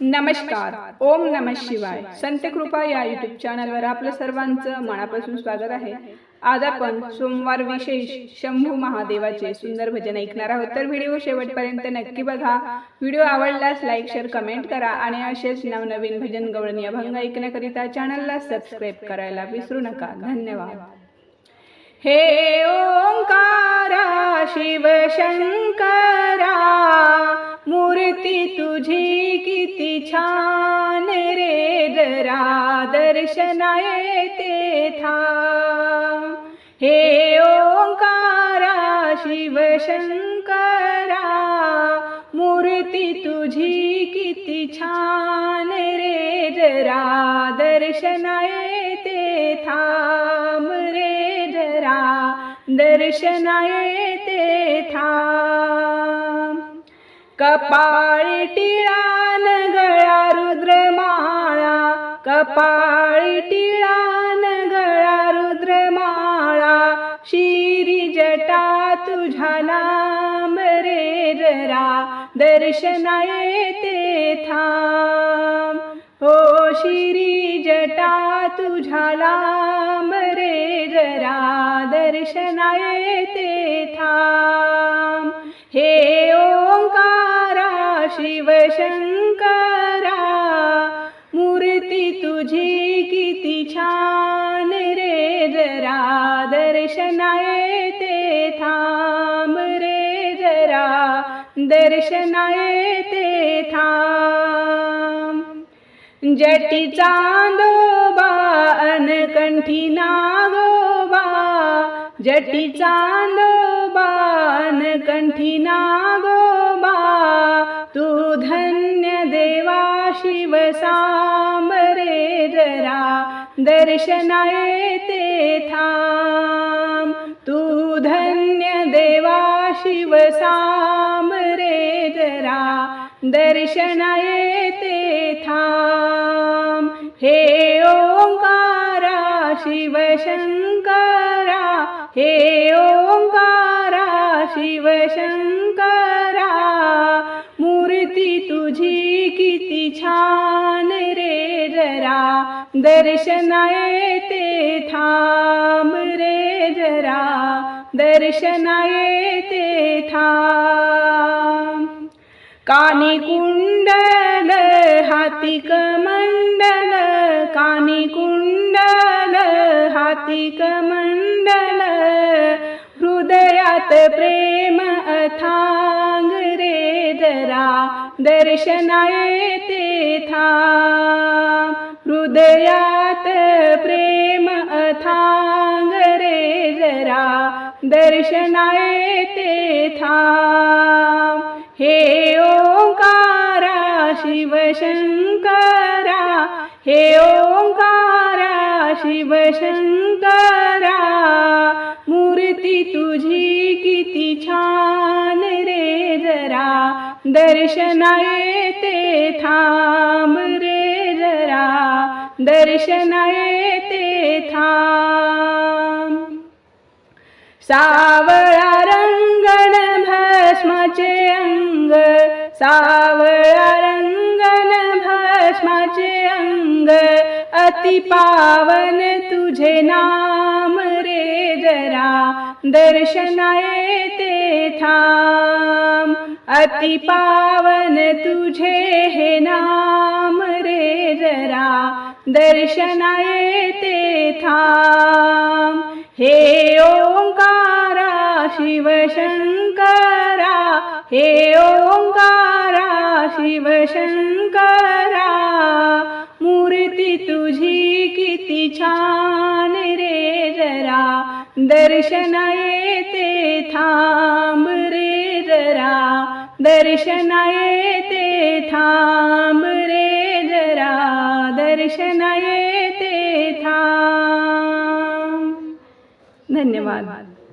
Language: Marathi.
नमस्कार. ओम नम शिवाय. संत कृपा या युट्यूब चॅनलवर आपलं सर्वांचं मनापासून स्वागत आहे. आज आपण सोमवार विशेष शंभू महादेवाचे सुंदर भजन ऐकणार आहोत. तर व्हिडिओ शेवटपर्यंत नक्की बघा. व्हिडिओ आवडल्यास लाईक शेअर कमेंट करा आणि असेच नवनवीन भजन गवळणी अभंग ऐकण्याकरिता चॅनलला सबस्क्राईब करायला विसरू नका. धन्यवाद. हे ओंकारा शिव शंकर मूर्ती तुझी किती छान रे जरा दर्शनाय ते था हे ओंकारा शिव शंकरा मूर्ती तुझी किती छान रे जरा दर्शनाय ते थांब रे जरा दर्शनाय ते था कपाळी टिळान गळा रुद्रमाळा. कपाळी टिळान गळा रुद्रमाळा. शिरी जटा तुझा नाम रे जरा. दर्शनाय ते थांब. हो शिरी जटा तुझा लांब रे जरा. दर्शनाय ते थांब. ओंकारा मूर्ती तुझी किती छान रे जरा दर्शनाय ते थांब रे जरा दर्शनाय ते थांब. जटी चांदोबा अनकंठी नागोबा जटी चांदोबा अनकंठी नागोबा देवा शिव सांब रे जरा दर्शनाय ते थांब तू धन्य देवा शिव सांब रे जरा दर्शनाय ते ओंकारा शिव शंकरा हे ओंकारा शिव शंकरा छान रे जरा दर्शनाय येते थांब रे जरा दर्शनाय येते थांब. कानी कुंडल हाती कमंडल कानी कुंडल हाती कमंडल हृदयात प्रेम अथांग दर्शनाय ते था। हृदयात प्रेम अथांग रे जरा। दर्शन ते था। हे ओंकारा शिव शंकरा हे ओ शिव शंकरा मूर्ती तुझी किती छान रे जरा. दर्शनाय ते थांब रे जरा. दर्शन येते थांब. सावळा रंगण भस्माचे अंग. सावळा रंगण भस्माचे अंग. अति पावन तुझे नाम रे जरा दर्शन ते थाम। अति पावन तुझे हे नाम रे जरा दर्शन ते थाम। हे ओंकारा शिव शंकरा हे ओंकारा शिव शंकरा। तुझी किती छान रे जरा. दर्शनाय ते थांब रे जरा. दर्शनाय ते थांब रे जरा. दर्शनाय ते थांब. धन्यवाद.